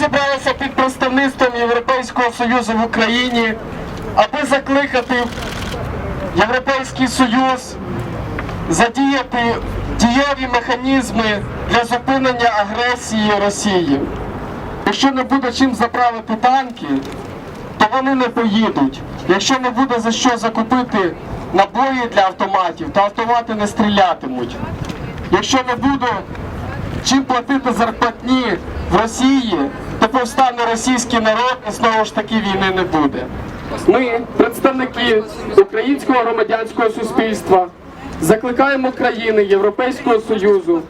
зібралися під представництвом Європейського Союзу в Україні, аби закликати Європейський Союз задіяти дієві механізми для зупинення агресії Росії. Якщо не буде чим заправити танки, то вони не поїдуть. Якщо не буде за що закупити набої для автоматів, то автомати не стрілятимуть. Якщо не буде чим платити зарплатні в Росії, то повстане російський народ і знову ж таки війни не буде. Ми, представники українського громадянського суспільства, закликаємо країни Європейського Союзу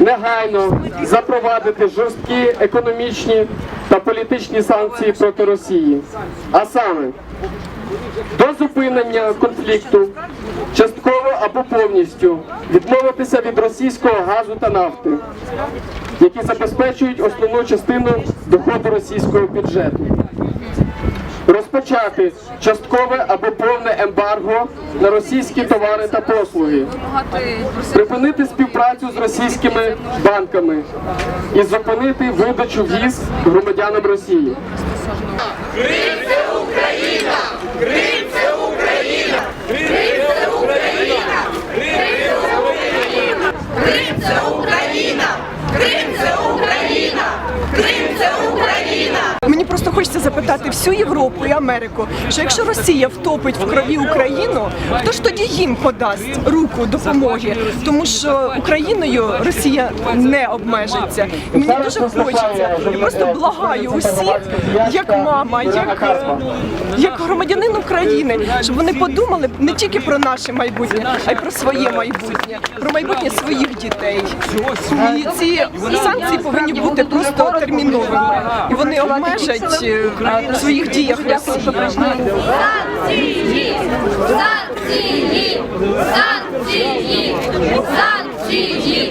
негайно запровадити жорсткі економічні та політичні санкції проти Росії, а саме до зупинення конфлікту частково або повністю відмовитися від російського газу та нафти, які забезпечують основну частину доходу російського бюджету. Розпочати часткове або повне ембарго на російські товари та послуги, припинити співпрацю з російськими банками і зупинити видачу віз громадянам Росії. Запитати всю Європу і Америку, що якщо Росія втопить в крові Україну, хто ж тоді їм подасть руку допомоги? Тому що Україною Росія не обмежиться. І мені дуже хочеться. Я просто благаю усіх, як мама, як, як громадянин України, щоб вони подумали не тільки про наше майбутнє, а й про своє майбутнє, про майбутнє своїх дітей. І ці санкції повинні бути просто терміновими, і вони обмежать е, в своїх діях. Дякую, що прийшли. Санкції! Санкції! Санкції! Санкції!